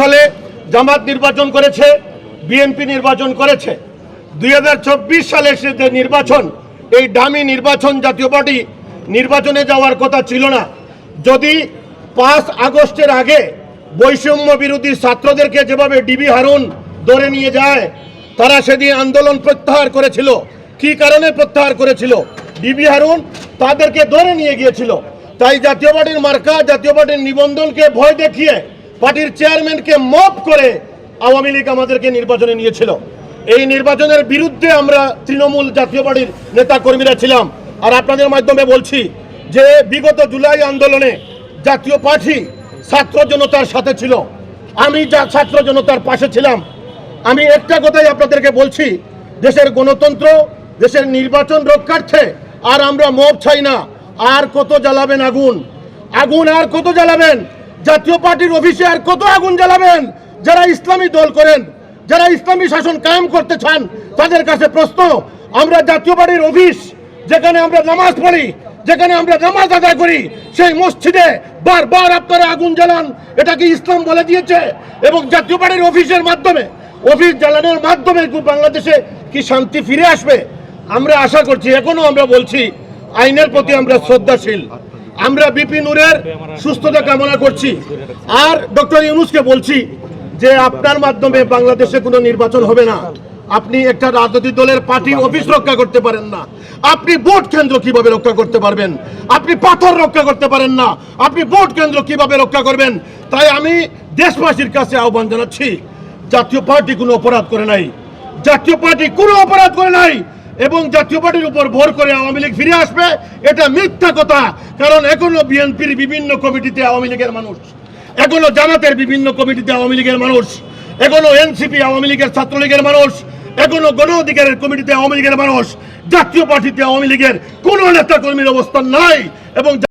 সালে জামাত নির্বাচন করেছে, বিএনপি নির্বাচন করেছে। দুই হাজার চব্বিশ সালে সে যে নির্বাচন, এই ডামি নির্বাচন জাতীয় পার্টি নির্বাচনে যাওয়ার কথা ছিল না। যদি পাঁচ আগস্টের আগে বৈষম্য বিরোধী ছাত্রদেরকে যেভাবে ডিবি হারুন ধরে নিয়ে যায়, তারা সেদিন আন্দোলন প্রত্যাহার করেছিল। কি কারণে প্রত্যাহার করেছিল? ডিবি হারুন তাদেরকে ধরে নিয়ে গিয়েছিল। তাই জাতীয় পার্টির মার্কা, জাতীয় পার্টির নিবন্ধনকে ভয় দেখিয়ে পার্টির চেয়ারম্যানকে মপ করে আওয়ামী লীগ আমাদেরকে নির্বাচনে নিয়েছিল। এই নির্বাচনের বিরুদ্ধে আমরা তৃণমূল জাতীয় পার্টির নেতা কর্মীরা ছিলাম। আর আপনাদের মাধ্যমে বলছি যে, বিগত জুলাই আন্দোলনে জাতীয় পার্টি ছাত্র জনতার সাথে ছিল। আমি যা ছাত্র জনতার পাশে ছিলাম। আমি একটা কথাই আপনাদেরকে বলছি, দেশের গণতন্ত্র, দেশের নির্বাচন রক্ষার্থে আর আমরা মব চাই না। আর কত জ্বালাবেন আগুন? আগুন আর কত জ্বালাবেন? জাতীয় পার্টির অফিসে আর কত আগুন জ্বালাবেন? যারা ইসলামী দল করেন, যারা ইসলামী শাসন কায়েম করতে চান, তাদের কাছে প্রশ্ন, আমরা জাতীয় পার্টির অফিস, যেখানে আমরা নামাজ পড়ি, যেখানে আমরা নামাজ আদায় করি, সেই মসজিদে বারবার আপনারা আগুন জ্বালান, এটা কি ইসলাম বলে দিয়েছে? এবং জাতীয় পার্টির অফিসের মাধ্যমে, অফিস জ্বালানোর মাধ্যমে বাংলাদেশে কি শান্তি ফিরে আসবে? আমরা আশা করছি, এখনও আমরা বলছি, আইনের প্রতি আমরা শ্রদ্ধাশীল। আমরা বিপি নূরের সুস্থতা কামনা করছি। আর ডক্টর ইউনুসকে বলছি যে আপনার মাধ্যমে বাংলাদেশে কোনো নির্বাচন হবে না। আপনি একটা রাজনৈতিক দলের পার্টি অফিস রক্ষা করতে পারেন না। আপনি ভোট কেন্দ্র কীভাবে রক্ষা করতে পারবেন? আপনি পাথর রক্ষা করতে পারেন না। আপনি ভোট কেন্দ্র কীভাবে রক্ষা করবেন? তাই আমি দেশবাসীর কাছে আহ্বান জানাচ্ছি, জাতীয় পার্টি কোনো অপরাধ করে নাই। জাতীয় পার্টি কোনো অপরাধ করে নাই। এবং জাতীয় পার্টির উপর ভর করে আওয়ামী লীগ ফিরে আসবে, এটা মিথ্যা কথা। কারণ এখনও বিএনপির বিভিন্ন কমিটিতে আওয়ামী লীগের মানুষ। এখনও জামাতের বিভিন্ন কমিটিতে আওয়ামী লীগের মানুষ। এখনও এনসিপি, আওয়ামী লীগের ছাত্রলীগের মানুষ। এখনও গণ অধিকারের কমিটিতে আওয়ামী লীগের মানুষ। জাতীয় পার্টিতে আওয়ামী লীগের কোনো নেতা কর্মীর অবস্থান নাই এবং